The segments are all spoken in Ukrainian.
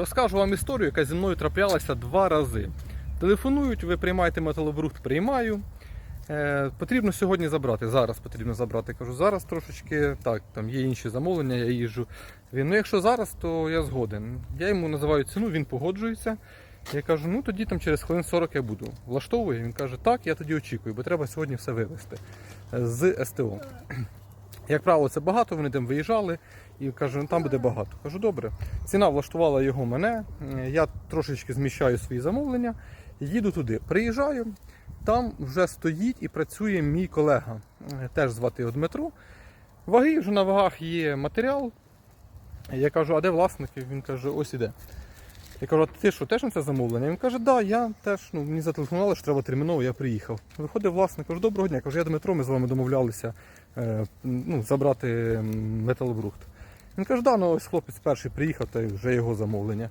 Розкажу вам історію, яка зі мною траплялася два рази. Телефонують, ви приймаєте металобрухт, приймаю. Е, потрібно сьогодні забрати. Зараз потрібно забрати. Кажу, зараз трошечки так, там є інші замовлення, я їжджу. Він, ну якщо зараз, то я згоден. Я йому називаю ціну, він погоджується. Я кажу, ну тоді там через хвилин 40 я буду. Влаштовує. Він каже, так, я тоді очікую, бо треба сьогодні все вивезти з СТО. Як правило, це багато, вони там виїжджали і кажу, ну там буде багато. Кажу, добре. Ціна влаштувала його мене. е, Я трошечки зміщаю свої замовлення, їду туди. Приїжджаю, там вже стоїть і працює мій колега, е, теж звати його Дмитро. Ваги вже на вагах є матеріал. Я кажу, а де власник? Він каже, ось іде. Я кажу, а ти що, теж на це замовлення? Він каже, да, я теж, ну, мені зателефонували, що треба терміново, я приїхав. Виходить власник, кажу, доброго дня. Кажу, я Дмитро, ми з вами домовлялися е, ну, забрати металобрухт. Він каже, да, ну ось хлопець перший приїхав, та вже його замовлення.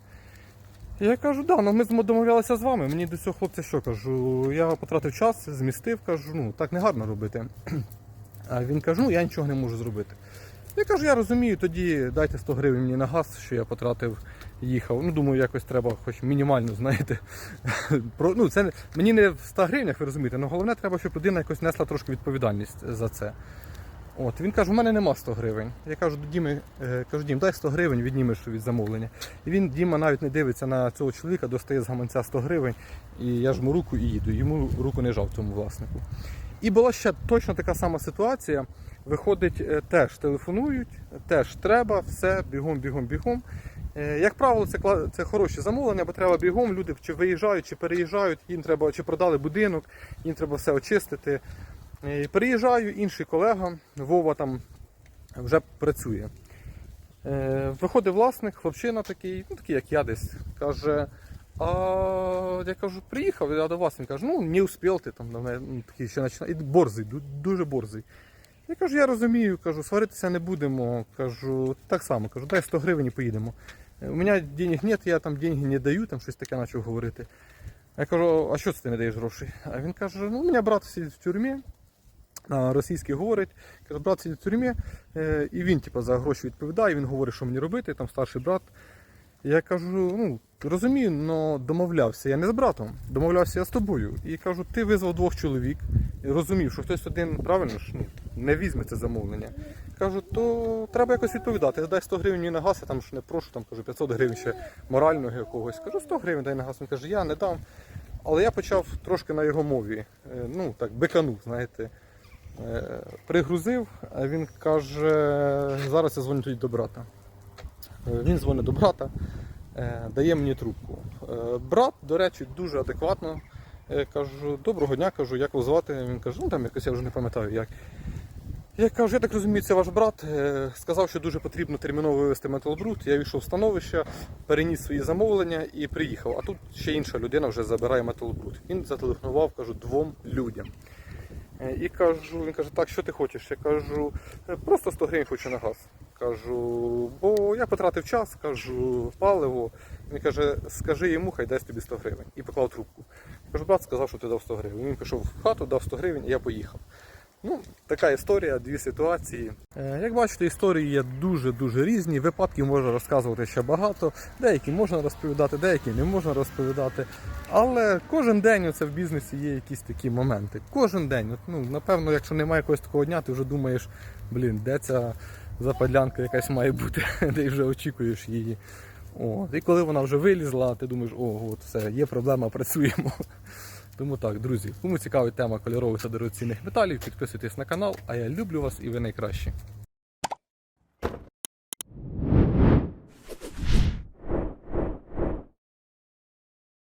Я кажу, да, ну ми домовлялися з вами. Мені до цього хлопця що кажу, я потратив час, змістив, кажу, ну так не гарно робити. А він каже, ну я нічого не можу зробити. Я кажу, я розумію, тоді дайте 100 гривень мені на газ, що я потратив, їхав. Ну, думаю, якось треба хоч мінімально, знаєте. Про, ну, це мені не в 100 гривнях, ви розумієте, але головне треба, щоб людина якось несла трошки відповідальність за це. От, він каже, у мене нема 100 гривень. Я кажу, Діми, е, кажу, Дім, дай 100 гривень, віднімеш від замовлення. І він, Діма, навіть не дивиться на цього чоловіка, достає з гаманця 100 гривень, і я жму руку і їду. Йому руку не жав цьому власнику. І була ще точно така сама ситуація. Виходить, е, теж телефонують, теж треба, все, бігом, бігом, бігом. Е, Як правило, це, це хороші замовлення, бо треба бігом, люди чи виїжджають, чи переїжджають, їм треба, чи продали будинок, їм треба все очистити. Е, Переїжджаю, інший колега, Вова там вже працює. Виходить власник, хлопчина такий, ну такий, як я десь, каже. А я кажу, приїхав, я до вас. Він каже, ну не успів ти там, ну, такий ще починає. І борзий, дуже борзий. Я кажу, я розумію, кажу, сваритися не будемо. Кажу, так само, кажу, дай 100 гривень і поїдемо. У мене денег нет, я там деньги не даю, там щось таке почав говорити. Я кажу, а що це ти не даєш грошей? А він каже, ну у мене брат сидить в тюрмі, російський говорить, каже, брат сидить в тюрмі, е, і він типу, за гроші відповідає, він говорить, що мені робити, там старший брат. Я кажу, ну розумію, але домовлявся я не з братом, домовлявся я з тобою. І кажу, ти визвав двох чоловік, і розумів, що хтось один правильно ж ну, не візьме це замовлення. Кажу, то треба якось відповідати. Дай 100 гривень на газ, я там ж не прошу, там кажу 500 гривень ще морального якогось. Кажу, 100 гривень дай на газ. Він каже, я не дам. Але я почав трошки на його мові, е, ну так, биканув, знаєте. Е, Пригрузив, а він каже, зараз я дзвоню тоді до брата. Е, Він дзвонить до брата, е, дає мені трубку. Е, Брат, до речі, дуже адекватно. Е, Кажу, доброго дня, кажу, як вас звати? Він каже, ну там якось я вже не пам'ятаю як. Я кажу, я так розумію, це ваш брат. Сказав, що дуже потрібно терміново вивезти металобрут. Я війшов в становище, переніс свої замовлення і приїхав. А тут ще інша людина вже забирає металобрут. Він зателефонував, кажу, двом людям. І кажу, він каже, так, що ти хочеш? Я кажу, «Е, просто 100 гривень хочу на газ. Кажу, бо я потратив час, кажу, паливо. Він каже, скажи йому, хай дасть тобі 100 гривень. І поклав трубку. Кажу, брат сказав, що ти дав 100 гривень. Він пішов в хату, дав 100 гривень, і я поїхав. Ну, така історія, дві ситуації. Е, Як бачите, історії є дуже-дуже різні. Випадків можна розказувати ще багато. Деякі можна розповідати, деякі не можна розповідати. Але кожен день оце в бізнесі є якісь такі моменти. Кожен день. От, ну, напевно, якщо немає якогось такого дня, ти вже думаєш, блін, де ця западлянка якась має бути, де вже очікуєш її. От. І коли вона вже вилізла, ти думаєш, о, от все, є проблема, працюємо. Тому так, друзі, кому цікавить тема кольорових та дорогоцінних металів, підписуйтесь на канал, а я люблю вас і ви найкращі.